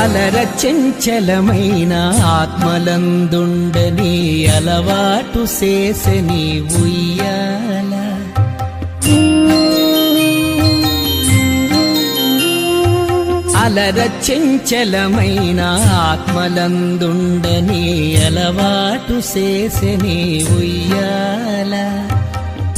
అలర చెంచలమైన ఆత్మలందుండని అలవాటు చేసని ఉయ్యాల. అలర చెంచలమైన ఆత్మలందుండని అలవాటు చేసని ఉయ్యాల.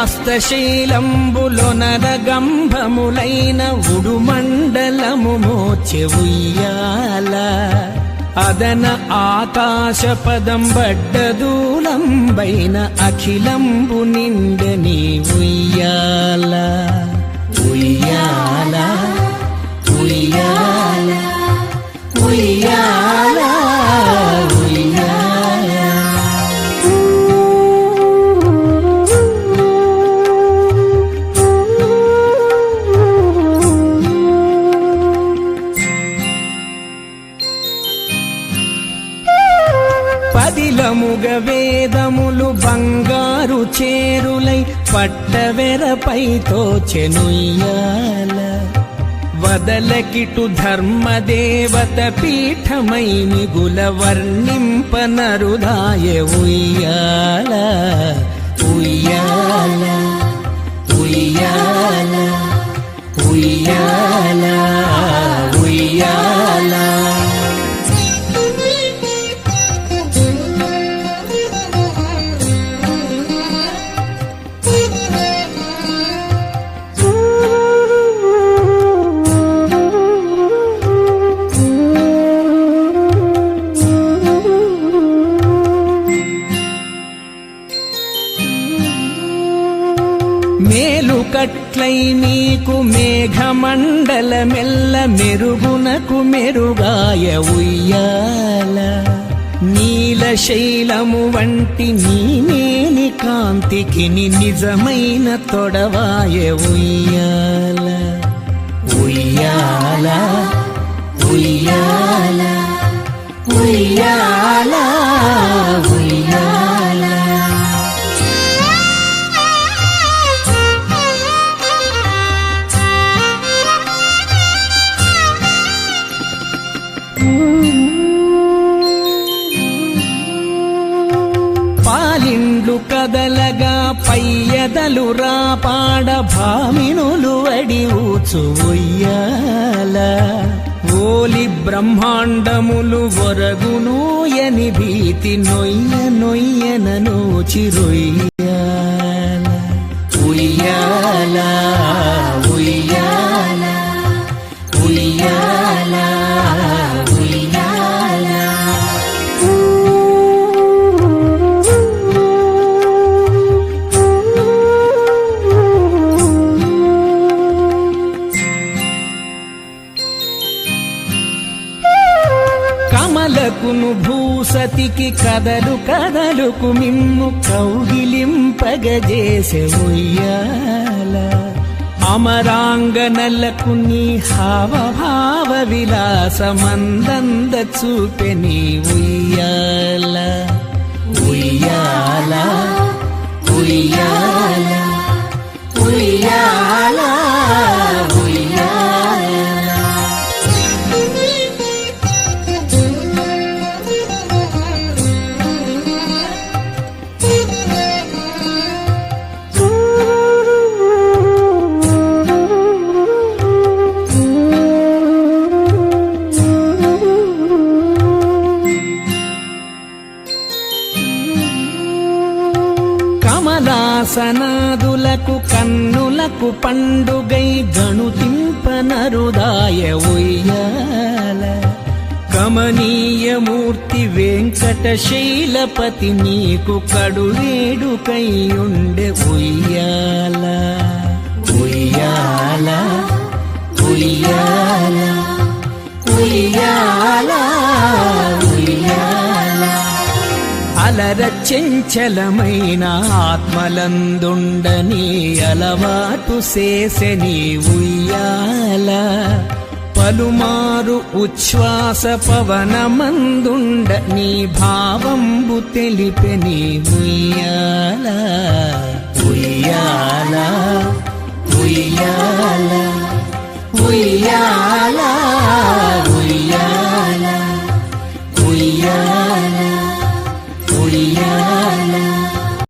ఉదయాస్తశీలంబులొనరగంభములైన ఉడుమండలము మోచె ఉయ్యాల. అదన ఆకాశ పదం బడ్డదూలంబైన అఖిలంబు నిండని ఉయ్యాల ఉయ్యాల. వేదములు బంగారు చేరులై పట్టవెరపై తోచెనుయ్యాల. వదలకిటు ధర్మదేవత పీఠమై మిగుల వర్ణింపనరుదాయ ఉయ్యాల. ఉయ్యాల ఉయ్యాల ఉయ్యాల. మేలుకట్లై నీకు మేఘమండల మెల్ల మెరుగునకు మెరుగాయ ఉయ్యాల. నీలశైలము వంటి నీనేని కాంతికి నిజమైన తొడవాయ ఉయ్యాల. ఉయ్యాల ఉయ్యాల ఉయ్యాల ఉయ్యాల. కదలగా పయ్యదలు రాపాడ భామినులు అడి ఊచువయ్యాల ఓలి బ్రహ్మాండములు ఒరగునూయని భీతి నొయ్య నొయ్యనను చిరుయ్యాల. ఉయ్యాల ఉయ్యాల. సతికి కదలు కదలుకు మిమ్ము కౌగిలింపగజేసె ఉయ్యాల అమరాంగనలకు నీ హావభావ విలాసమందంద చూపె నీ ఉయ్యాల ఉయ్యాల ఉయ్యాల ఉయ్యాల ఉయ్యాల. కమలాసనాదులకు కన్నులకు పండుగై గణుతింపనరుదాయ ఉయ్యాల. కమనీయమూర్తి వెంకటశైలపతి నీకు కడువేడుకైయుండె ఉయ్యాల. ఉయ్యాల ఉయ్యాల ఉయ్యాల ఉయ్యాల. అలర చంచలమైన ఆత్మలందుండని అలవాటు చేసని ఉయ్యాల. పలుమారు ఉచ్ఛ్వాస పవనమందుండని భావంబు తెలిపెని ఉయ్యాల. ఉయ్యాల ఉయ్యాల ఉయ్యాలా.